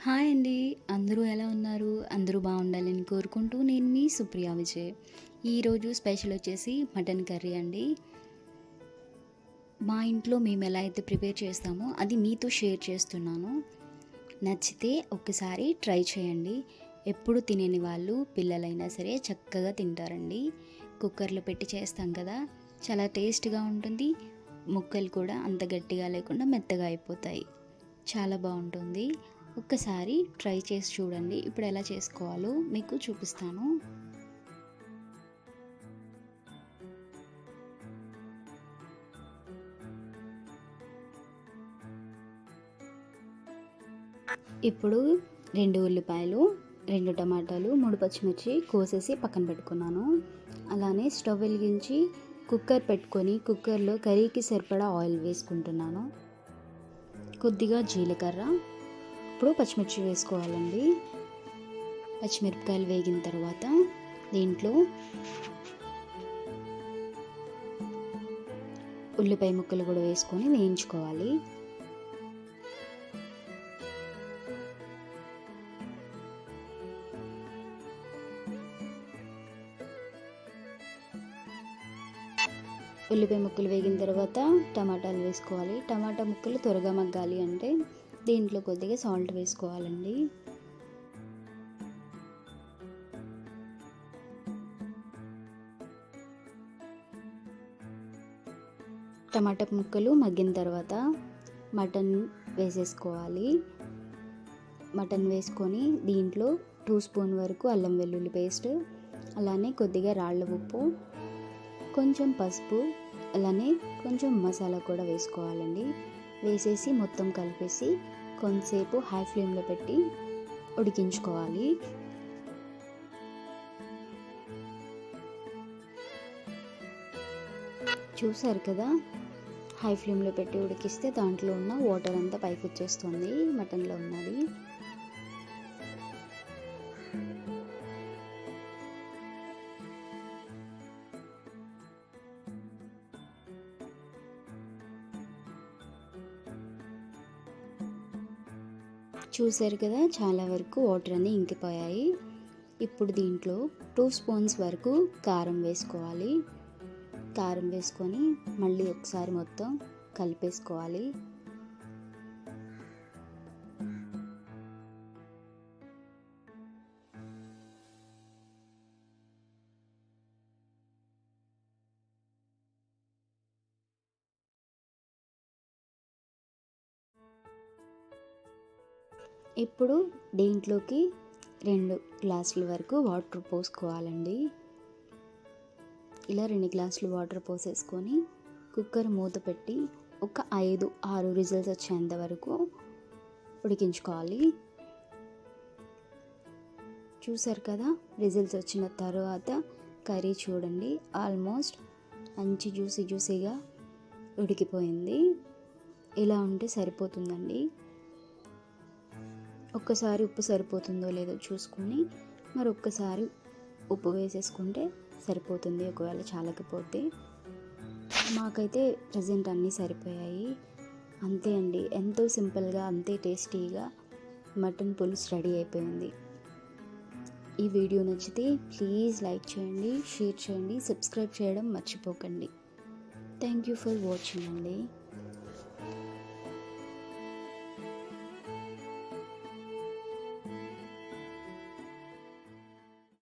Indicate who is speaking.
Speaker 1: Hi అండి. అందరూ ఎలా ఉన్నారు? అందరూ బాగుండాలని కోరుకుంటూ నేను మీ సుప్రియ విజయ్. ఈరోజు స్పెషల్ వచ్చేసి మటన్ కర్రీ అండి. మా ఇంట్లో మేము ఎలా అయితే ప్రిపేర్ చేస్తామో అది మీతో షేర్ చేస్తున్నాను. నచ్చితే ఒకసారి ట్రై చేయండి. ఎప్పుడు తినేని వాళ్ళు పిల్లలైనా సరే చక్కగా తింటారండి. కుక్కర్లో పెట్టి చేస్తాం కదా చాలా టేస్ట్గా ఉంటుంది. ముక్కలు కూడా అంత గట్టిగా లేకుండా మెత్తగా అయిపోతాయి. చాలా బాగుంటుంది. ఒక్కసారి ట్రై చేసి చూడండి. ఇప్పుడు ఎలా చేసుకోవాలో మీకు చూపిస్తాను. ఇప్పుడు రెండు ఉల్లిపాయలు రెండు టమాటాలు మూడు పచ్చిమిర్చి కోసేసి పక్కన పెట్టుకున్నాను. అలానే స్టవ్ వెలిగించి కుక్కర్ పెట్టుకొని కుక్కర్లో కర్రీకి సరిపడా ఆయిల్ వేసుకుంటున్నాను. కొద్దిగా జీలకర్ర ఇప్పుడు పచ్చిమిర్చి వేసుకోవాలండి. పచ్చిమిరపకాయలు వేగిన తర్వాత దీంట్లో ఉల్లిపాయ ముక్కలు కూడా వేసుకొని వేయించుకోవాలి. ఉల్లిపాయ ముక్కలు వేగిన తర్వాత టమాటాలు వేసుకోవాలి. టమాటా ముక్కలు త్వరగా మగ్గాలి అంటే దీంట్లో కొద్దిగా సాల్ట్ వేసుకోవాలండి. టమాటా ముక్కలు మగ్గిన తర్వాత మటన్ వేసేసుకోవాలి. మటన్ వేసుకొని దీంట్లో టూ స్పూన్ వరకు అల్లం వెల్లుల్లి పేస్ట్ అలానే కొద్దిగా రాళ్ళ ఉప్పు కొంచెం పసుపు అలానే కొంచెం మసాలా కూడా వేసుకోవాలండి. వేసేసి మొత్తం కలిపేసి కొంతసేపు హై ఫ్లేమ్లో పెట్టి ఉడికించుకోవాలి. చూసారు కదా? హై ఫ్లేమ్లో పెట్టి ఉడికిస్తే దాంట్లో ఉన్న వాటర్ అంతా పైకి వచ్చేస్తుంది మటన్లో ఉన్నది. చూసారు కదా చాలా వరకు వాటర్ అన్నీ ఇంకిపోయాయి. ఇప్పుడు దీంట్లో టూ స్పూన్స్ వరకు కారం వేసుకోవాలి. కారం వేసుకొని మళ్ళీ ఒకసారి మొత్తం కలిపేసుకోవాలి. ఇప్పుడు దీంట్లోకి రెండు గ్లాసుల వరకు వాటర్ పోసుకోవాలండి. ఇలా రెండు గ్లాసులు వాటర్ పోసేసుకొని కుక్కర్ మూత పెట్టి ఒక ఐదు ఆరు రిజల్ట్స్ వచ్చేంత వరకు ఉడికించుకోవాలి. చూసారు కదా రిజల్ట్స్ వచ్చిన తర్వాత కర్రీ చూడండి ఆల్మోస్ట్ మంచి జ్యూసీ జ్యూసీగా ఉడికిపోయింది. ఇలా ఉంటే సరిపోతుందండి. ఒక్కసారి ఉప్పు సరిపోతుందో లేదో చూసుకొని మరి ఒక్కసారి ఉప్పు వేసేసుకుంటే సరిపోతుంది ఒకవేళ చాలకపోతే. మాకైతే ప్రజెంట్ అన్నీ సరిపోయాయి. అంతే అండి. ఎంతో సింపుల్గా అంతే టేస్టీగా మటన్ పులుసు రెడీ అయిపోయింది. ఈ వీడియో నచ్చితే ప్లీజ్ లైక్ చేయండి షేర్ చేయండి సబ్స్క్రైబ్ చేయడం మర్చిపోకండి. థ్యాంక్ యూ ఫర్ వాచింగ్ అండి.